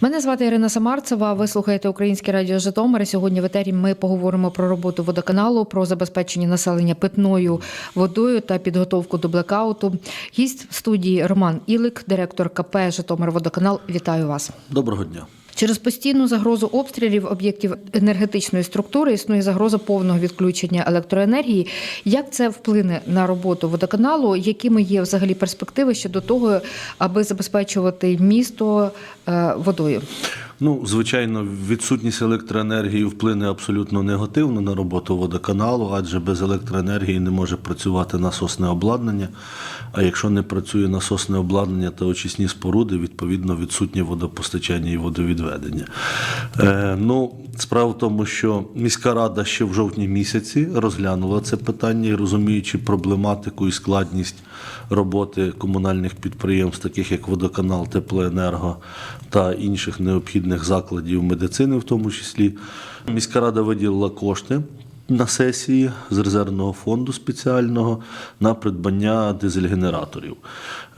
Мене звати Ірина Самарцева. Ви слухаєте Українське радіо Житомир. Сьогодні в етері ми поговоримо про роботу водоканалу, про забезпечення населення питною водою та підготовку до блекауту. Гість в студії Роман Ілик, директор КП Житомир Водоканал. Вітаю вас. Доброго дня. Через постійну загрозу обстрілів об'єктів енергетичної структури існує загроза повного відключення електроенергії. Як це вплине на роботу водоканалу? Якими є взагалі перспективи щодо того, аби забезпечувати місто е, водою? Ну, звичайно, відсутність електроенергії вплине абсолютно негативно на роботу водоканалу, адже без електроенергії не може працювати насосне обладнання. А якщо не працює насосне обладнання та очисні споруди, відповідно відсутнє водопостачання і водовідведення. Е, ну, справа в тому, що міська рада ще в жовтні місяці розглянула це питання і розуміючи проблематику і складність роботи комунальних підприємств, таких як водоканал, теплоенерго та інших необхідних закладів медицини, в тому числі, міська рада виділила кошти. На сесії з резервного фонду спеціального на придбання дизель-генераторів.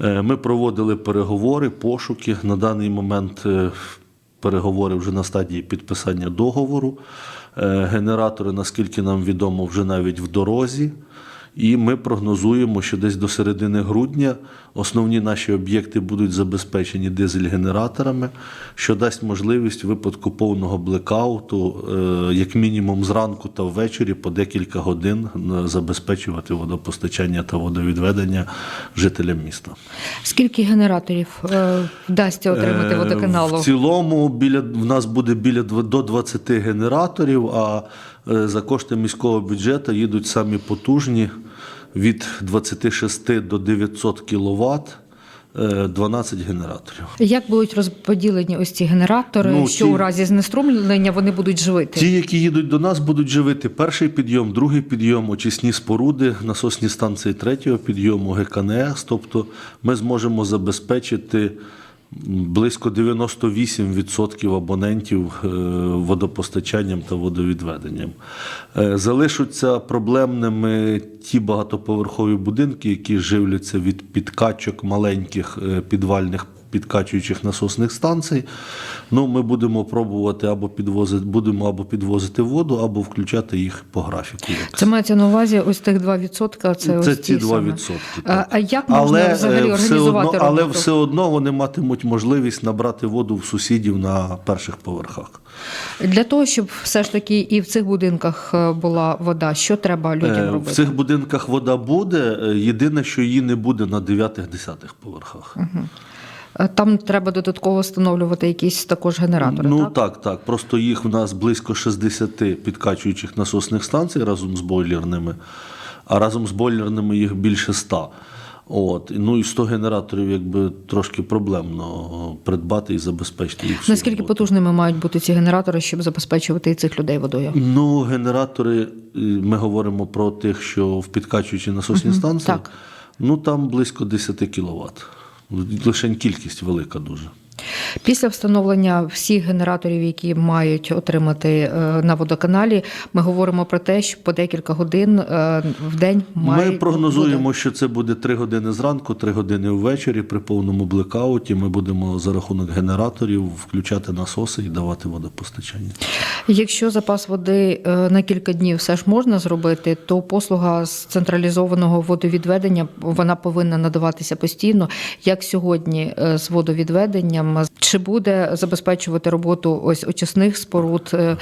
Е, Ми проводили переговори, пошуки. На даний момент е, переговори вже на стадії підписання договору. Е, Генератори, наскільки нам відомо, вже навіть в дорозі. І ми прогнозуємо, що десь до середини грудня основні наші об'єкти будуть забезпечені дизель-генераторами, що дасть можливість в випадку повного блекауту, е, як мінімум зранку та ввечері по декілька годин забезпечувати водопостачання та водовідведення жителям міста. Скільки генераторів е, вдасться отримати Е, водоканалу? В цілому біля в нас буде біля до 20 генераторів, а за кошти міського бюджету їдуть самі потужні від 26 до 900 кВт. 12 генераторів. Як будуть розподілені ось ці генератори, Ну, що ті- у разі знеструмлення вони будуть живити? Ті, які їдуть до нас, будуть живити перший підйом, другий підйом, очисні споруди, насосні станції третього підйому, ГКНС. Тобто ми зможемо забезпечити близько 98% абонентів е, водопостачанням та водовідведенням. Е, Залишаться проблемними ті багатоповерхові будинки, які живляться від підкачок маленьких е, підвальних підкачуючих насосних станцій. Ну, ми будемо пробувати або підвозити, будемо або підвозити воду, або включати їх по графіку. Це мається на увазі ось тих 2%, це, це ось ці ті саме. 2%. А, так. а як можна взагалі е, все організувати одно, але роботу? все одно вони матимуть можливість набрати воду в сусідів на перших поверхах. Для того, щоб все ж таки і в цих будинках е, була вода, що треба людям Е, робити? В цих будинках вода буде. Єдине, що її не буде на 9-10 поверхах. Е, Там треба додатково встановлювати якісь також генератори. Ну так? так, так. Просто їх в нас близько 60 підкачуючих насосних станцій разом з бойлерними, а разом з бойлерними їх більше 100. От. Ну і 100 генераторів якби трошки проблемно придбати і забезпечити їх. Наскільки роботу. потужними мають бути ці генератори, щоб забезпечувати і цих людей водою? Ну, генератори, е, ми говоримо про тих, що в підкачуючі насосні станції. так. Ну там близько 10 кВт. Лише кількість велика дуже. Після встановлення всіх генераторів, які мають отримати е, на водоканалі, ми говоримо про те, що по декілька годин е, в день має Ми прогнозуємо, що це буде 3 години зранку, 3 години ввечері при повному блекауті. Ми будемо за рахунок генераторів включати насоси і давати водопостачання. Якщо запас води е, на кілька днів все ж можна зробити, то послуга з централізованого водовідведення вона повинна надаватися постійно. Як сьогодні з водовідведенням, чи буде забезпечувати роботу ось очисних споруд е,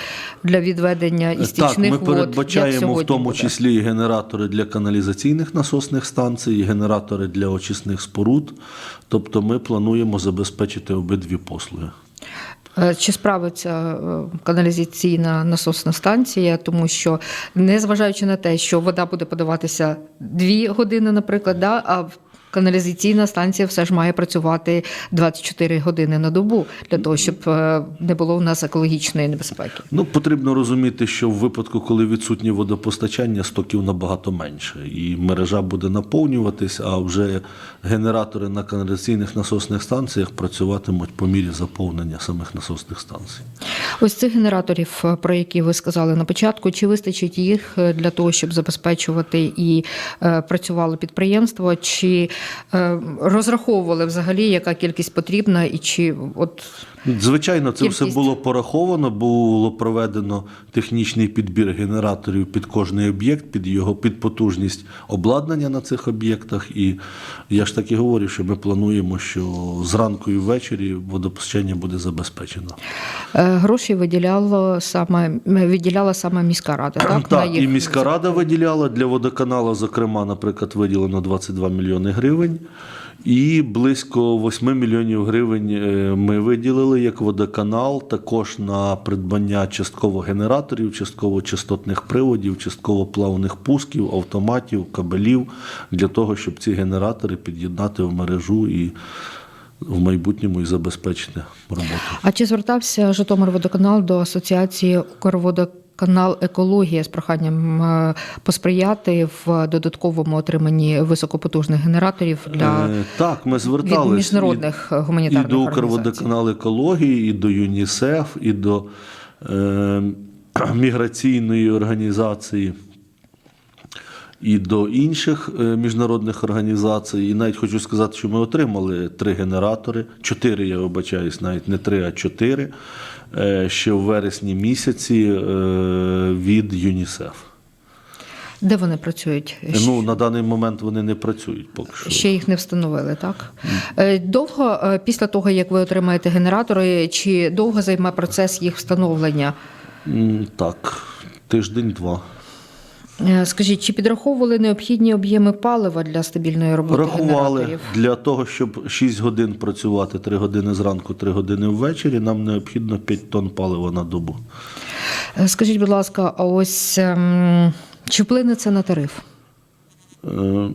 для відведення і стічних так, ми вод? Передбачаємо в тому буде? числі і генератори для каналізаційних насосних станцій, і генератори для очисних споруд. Тобто ми плануємо забезпечити обидві послуги. Е, Чи справиться е, каналізаційна насосна станція, тому що незважаючи на те, що вода буде подаватися дві години, наприклад, да, а каналізаційна станція все ж має працювати 24 години на добу для того, щоб е, не було у нас екологічної небезпеки. Ну, потрібно розуміти, що в випадку, коли відсутнє водопостачання, стоків набагато менше, і мережа буде наповнюватись, а вже генератори на каналізаційних насосних станціях працюватимуть по мірі заповнення самих насосних станцій. Ось цих генераторів, е, про які ви сказали на початку, чи вистачить їх е, для того, щоб забезпечувати і працювало підприємство, чи розраховували взагалі, яка кількість потрібна, і чи от Звичайно, це все було пораховано, було проведено технічний підбір генераторів під кожний об'єкт, під його під потужність обладнання на цих об'єктах. І я ж так і говорю, що ми плануємо, що зранку і ввечері водопостачання буде забезпечено. е, гроші виділяло саме виділяла саме міська рада, так? Так, їх і міська рада виділяла для водоканалу, зокрема, наприклад, виділено 22 мільйони гривень. І близько 8 мільйонів гривень е, ми виділили як водоканал також на придбання частково генераторів, частково частотних приводів, частково плавних пусків, автоматів, кабелів для того, щоб ці генератори під'єднати в мережу і в майбутньому і забезпечити роботу. А чи звертався Житомирводоканал до асоціації Укрводоканал Екологія з проханням е, посприяти в додатковому отриманні високопотужних генераторів для Е, Так, ми зверталися міжнародних і гуманітарних до Укрводоканал екології, і до ЮНІСЕФ, і до е, міграційної організації, і до інших е, міжнародних організацій. І навіть хочу сказати, що ми отримали три генератори, чотири, я вибачаюсь, навіть не три, а чотири е, ще в вересні місяці е, від ЮНІСЕФ. Де вони працюють? Ну, на даний момент вони не працюють поки що. Ще їх не встановили, так? Довго після того, як ви отримаєте генератори, чи довго займе процес їх встановлення? Так, тиждень-два. Е, Скажіть, чи підраховували необхідні об'єми палива для стабільної роботи Рахували генераторів? для того, щоб 6 годин працювати, 3 години зранку, 3 години ввечері, нам необхідно 5 тонн палива на добу. Е, Скажіть, будь ласка, а ось ем, чи вплине це на тариф? Е,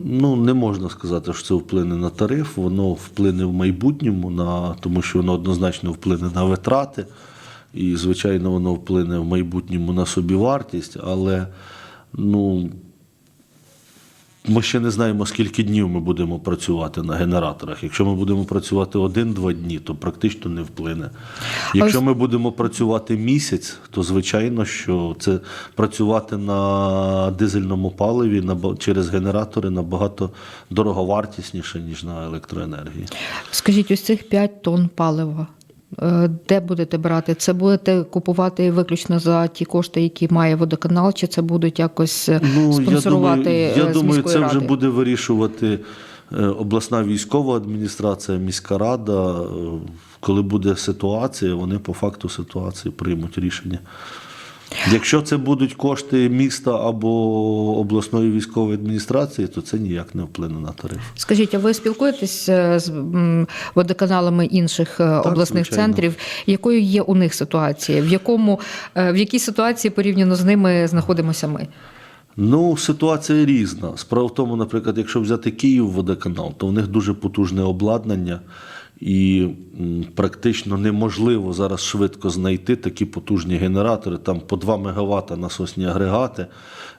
Ну, не можна сказати, що це вплине на тариф, воно вплине в майбутньому, на, тому що воно однозначно вплине на витрати, і, звичайно, воно вплине в майбутньому на собівартість, але ну, ми ще не знаємо, скільки днів ми будемо працювати на генераторах. Якщо ми будемо працювати один-два дні, то практично не вплине. Якщо ми будемо працювати місяць, то звичайно, що це працювати на дизельному паливі наба- через генератори набагато дороговартісніше, ніж на електроенергії. Скажіть, ось цих 5 тонн палива. Е, Де будете брати? Це будете купувати виключно за ті кошти, які має водоканал, чи це будуть якось ну, спонсорувати я думаю, е, я з думаю це ради? вже буде вирішувати е, обласна військова адміністрація, міська рада. Е, Коли буде ситуація, вони по факту ситуації приймуть рішення. Якщо це будуть кошти міста або обласної військової адміністрації, то це ніяк не вплине на тариф. Скажіть, а ви спілкуєтесь е, з водоканалами інших е, обласних звичайно. центрів? Якою є у них ситуація? В якому е, в якій ситуації порівняно з ними знаходимося ми? Ну, ситуація різна. Справа в тому, наприклад, якщо взяти Київ водоканал, то в них дуже потужне обладнання, і практично неможливо зараз швидко знайти такі потужні генератори. Там по 2 МВт насосні агрегати.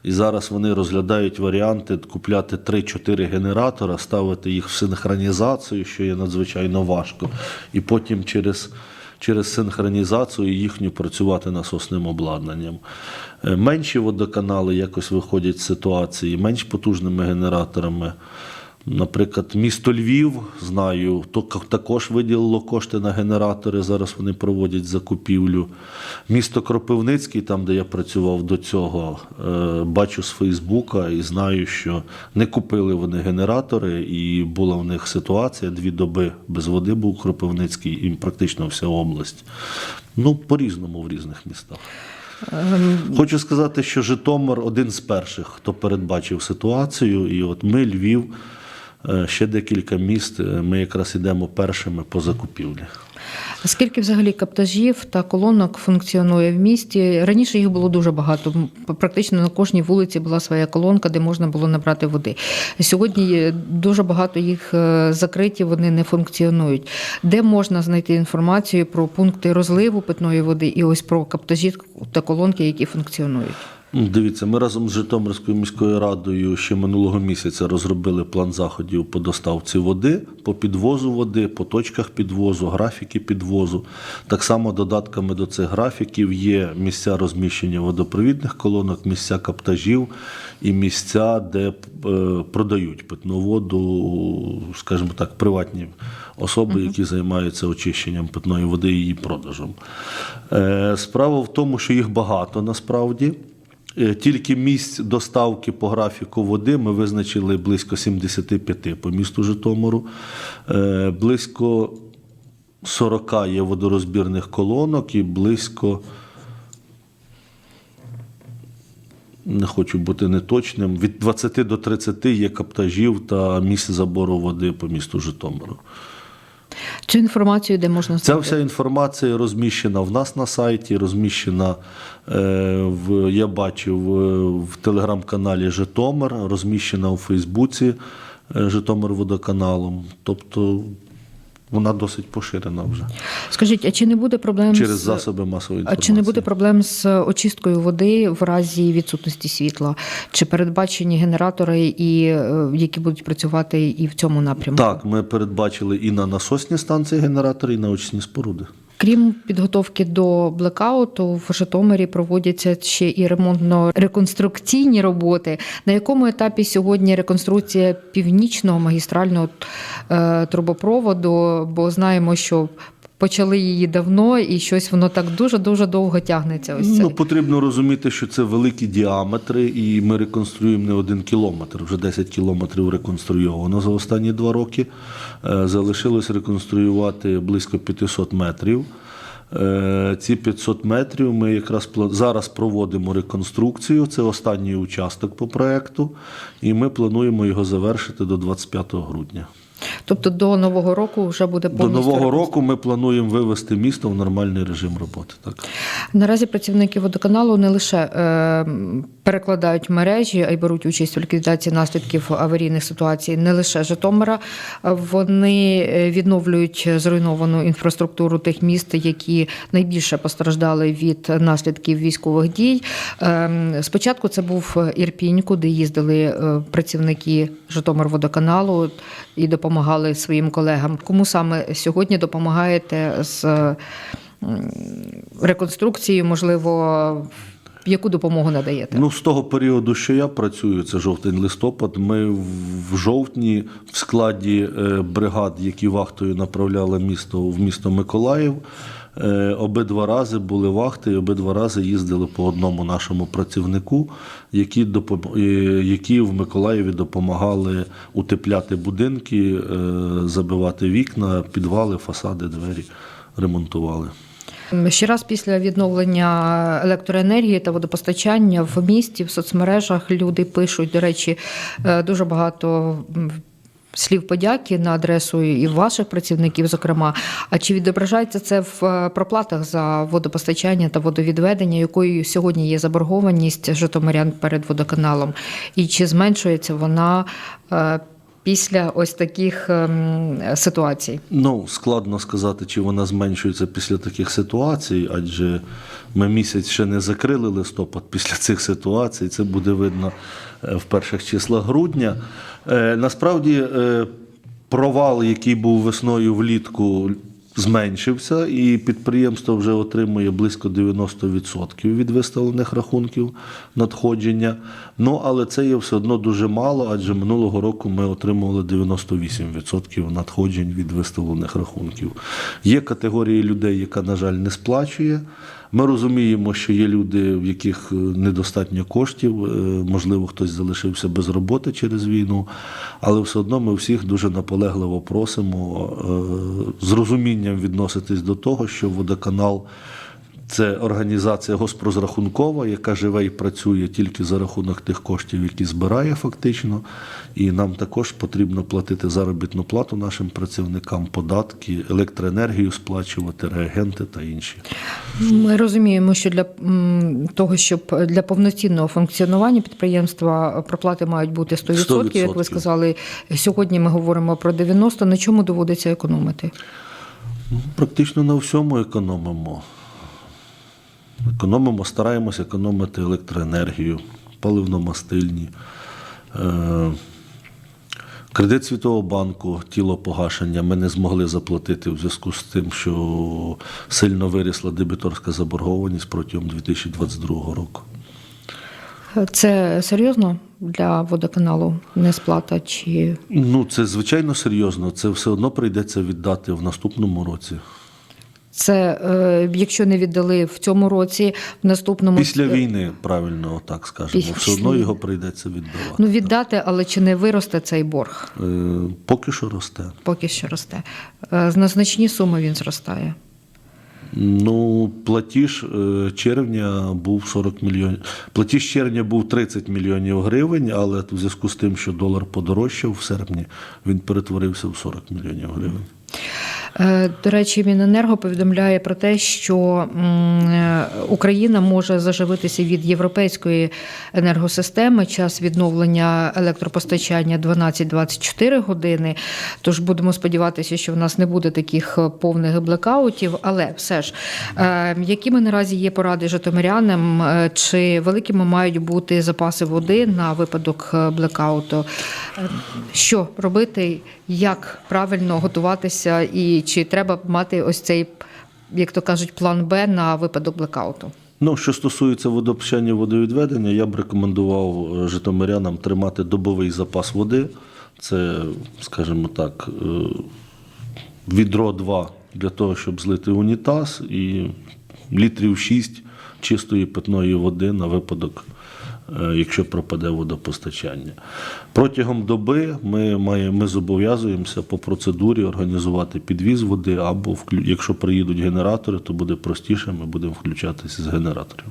І зараз вони розглядають варіанти купляти 3-4 генератора, ставити їх в синхронізацію, що є надзвичайно важко, і потім через через синхронізацію їхню працювати насосним обладнанням. Е, Менші водоканали якось виходять з ситуації менш потужними генераторами. Наприклад, місто Львів, знаю, то також виділило кошти на генератори. Зараз вони проводять закупівлю. Місто Кропивницький, там, де я працював до цього, е, бачу з Фейсбука і знаю, що не купили вони генератори, і була в них ситуація дві доби без води був Кропивницький і практично вся область. Ну, по-різному в різних містах. Хочу сказати, що Житомир один з перших, хто передбачив ситуацію. І от ми, Львів, ще декілька міст. е, Ми якраз ідемо першими по закупівлі. Скільки взагалі каптажів та колонок функціонує в місті? Раніше їх було дуже багато. Практично на кожній вулиці була своя колонка, де можна було набрати води. Сьогодні дуже багато їх е, закриті, вони не функціонують. Де можна знайти інформацію про пункти розливу питної води і ось про каптажі та колонки, які функціонують? Дивіться, ми разом з Житомирською міською радою ще минулого місяця розробили план заходів по доставці води, по підвозу води, по точках підвозу, графіки підвозу. Так само додатками до цих графіків є місця розміщення водопровідних колонок, місця каптажів і місця, де е, продають питну воду, скажімо так, приватні особи, які займаються очищенням питної води і її продажем. Е, Справа в тому, що їх багато насправді. Е, Тільки місць доставки по графіку води ми визначили близько 75 по місту Житомиру. Е, Близько 40 є водорозбірних колонок і близько. Не хочу бути неточним. Від 20 до 30 є каптажів та місць забору води по місту Житомиру. Цю інформацію, де можна Ця вся інформація розміщена в нас на сайті, розміщена е, в я бачив е, в телеграм-каналі Житомир, розміщена у Фейсбуці е, Житомир водоканалом. Тобто вона досить поширена вже Скажіть, а чи не буде проблем через з... засоби масової А чи не буде проблем з очисткою води в разі відсутності світла? Чи передбачені генератори, і, е, які будуть працювати і в цьому напрямку? Так, ми передбачили і на насосні станції генератори, і на очисні споруди. Крім підготовки до блекауту, в Житомирі проводяться ще і ремонтно-реконструкційні роботи. На якому етапі сьогодні реконструкція північного магістрального е, трубопроводу? Бо знаємо, що почали її давно, і щось воно так дуже дуже довго тягнеться. Ось це. Ну, потрібно розуміти, що це великі діаметри, і ми реконструюємо не один кілометр. Вже 10 кілометрів реконструйовано за останні два роки. Е, Залишилось реконструювати близько 500 метрів. Е, Ці 500 метрів ми якраз зараз проводимо реконструкцію. Це останній участок по проекту, і ми плануємо його завершити до 25 грудня. Тобто до нового року вже буде До нового року ми плануємо вивести місто в нормальний режим роботи. Так. Наразі працівники водоканалу не лише е, перекладають мережі, а й беруть участь у ліквідації наслідків аварійних ситуацій не лише Житомира. Вони е, відновлюють зруйновану інфраструктуру тих міст, які найбільше постраждали від наслідків військових дій. Е, Спочатку це був Ірпінь, куди їздили е, працівники Житомирводоканалу і допомагали своїм колегам. Кому саме сьогодні допомагаєте з реконструкцією, можливо, яку допомогу надаєте? Ну, з того періоду, що я працюю, це жовтень-листопад. Ми в жовтні в складі е, бригад, які вахтою направляли місто в місто Миколаїв. Е, Обидва рази були вахти, і обидва рази їздили по одному нашому працівнику, які, е, які в Миколаєві допомагали утепляти будинки, е, забивати вікна, підвали, фасади, двері ремонтували. Ще раз після відновлення електроенергії та водопостачання в місті, в соцмережах люди пишуть, до речі, дуже багато. Слів подяки на адресу і ваших працівників, зокрема. А чи відображається це в е, проплатах за водопостачання та водовідведення, якою сьогодні є заборгованість житомирян перед водоканалом? І чи зменшується вона е, після ось таких ем, ситуацій? Ну, складно сказати, чи вона зменшується після таких ситуацій, адже ми місяць ще не закрили листопад після цих ситуацій. Це буде видно е, в перших числах грудня. Е, Насправді, е, провал, який був весною влітку, зменшився, і підприємство вже отримує близько 90% від виставлених рахунків надходження. Ну, але це є все одно дуже мало, адже минулого року ми отримували 98% надходжень від виставлених рахунків. Є категорії людей, яка, на жаль, не сплачує. Ми розуміємо, що є люди, в яких е, недостатньо коштів, е, можливо, хтось залишився без роботи через війну, але все одно ми всіх дуже наполегливо просимо е, з розумінням відноситись до того, що водоканал. Це організація госпрозрахункова, яка живе і працює тільки за рахунок тих коштів, які збирає фактично. І нам також потрібно платити заробітну плату нашим працівникам, податки, електроенергію сплачувати, реагенти та інші. Ми розуміємо, що для того, щоб для повноцінного функціонування підприємства проплати мають бути 100%, як ви сказали. Сьогодні ми говоримо про 90%. На чому доводиться економити? Ну, Практично на всьому економимо. Економимо, стараємося економити електроенергію, паливно-мастильні. Е, Кредит Світового банку, тіло погашення ми не змогли заплатити в зв'язку з тим, що сильно вирісла дебіторська заборгованість протягом 2022 року. Це серйозно для водоканалу несплата чи Ну, це звичайно серйозно. Це все одно прийдеться віддати в наступному році. Це, е, якщо не віддали в цьому році, в наступному Після війни, правильно так скажемо. Після Все одно його прийдеться віддавати. ну віддати, але чи не виросте цей борг? Е, Поки що росте. Поки що росте. Е, На значні суми він зростає. Ну, платіж червня був 40 мільйонів. Платіж червня був 30 мільйонів гривень, але в зв'язку з тим, що долар подорожчав в серпні, він перетворився в 40 мільйонів гривень. Е, До речі, Міненерго повідомляє про те, що е, Україна може заживитися від європейської енергосистеми. Час відновлення електропостачання 12-24 години. Тож будемо сподіватися, що в нас не буде таких е, повних блекаутів. Але все ж, якими наразі є поради житомирянам, чи великими мають бути запаси води на випадок блекауту? Що робити, як правильно готуватися, і чи треба мати ось цей, як то кажуть, план Б на випадок блекауту? Ну, що стосується водопущання і водовідведення, я б рекомендував е, житомирянам тримати добовий запас води. Це, скажімо так, е, відро 2 для того, щоб злити унітаз, і літрів 6 чистої питної води на випадок, якщо пропаде водопостачання. Протягом доби ми, маємо, ми зобов'язуємося по процедурі організувати підвіз води, або якщо приїдуть генератори, то буде простіше, ми будемо включатися з генераторів.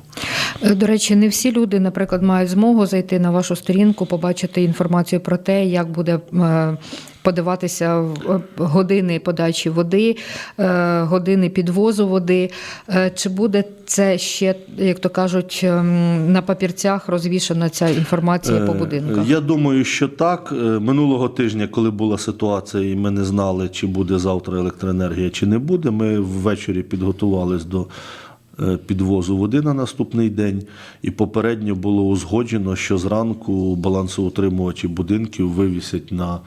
Е, До речі, не всі люди, наприклад, мають змогу зайти на вашу сторінку, побачити інформацію про те, як буде е, подаватися е, години подачі води, е, години підвозу води. Е, Чи буде це ще, як то кажуть, ем, на папірцях розвішана ця інформація по будинках? Я думаю, що так. Минулого тижня, коли була ситуація, і ми не знали, чи буде завтра електроенергія, чи не буде. Ми ввечері підготувались до підвозу води на наступний день, і попередньо було узгоджено, що зранку балансоутримувачі будинків вивісять на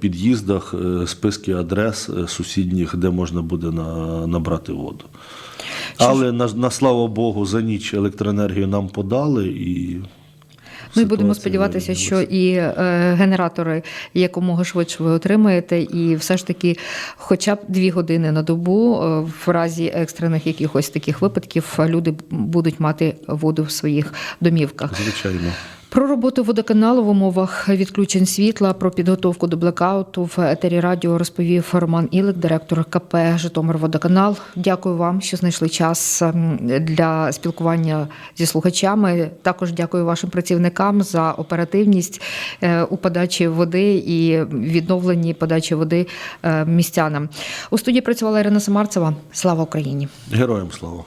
під'їздах е, списки адрес е, сусідніх, де можна буде на- набрати воду. Але на, на слава Богу, за ніч електроенергію нам подали і. Ну і будемо сподіватися, що і е, генератори якомога швидше ви отримаєте, і все ж таки, хоча б дві години на добу, е, в разі екстрених якихось таких випадків, люди будуть мати воду в своїх домівках. Звичайно. Про роботу водоканалу в умовах відключень світла, про підготовку до блекауту в етері радіо розповів Роман Ілик, директор КП Житомирводоканал. Дякую вам, що знайшли час для спілкування зі слухачами. Також дякую вашим працівникам за оперативність е, у подачі води і відновленні подачі води е, містянам. У студії працювала Ірина Самарцева. Слава Україні! Героям слава.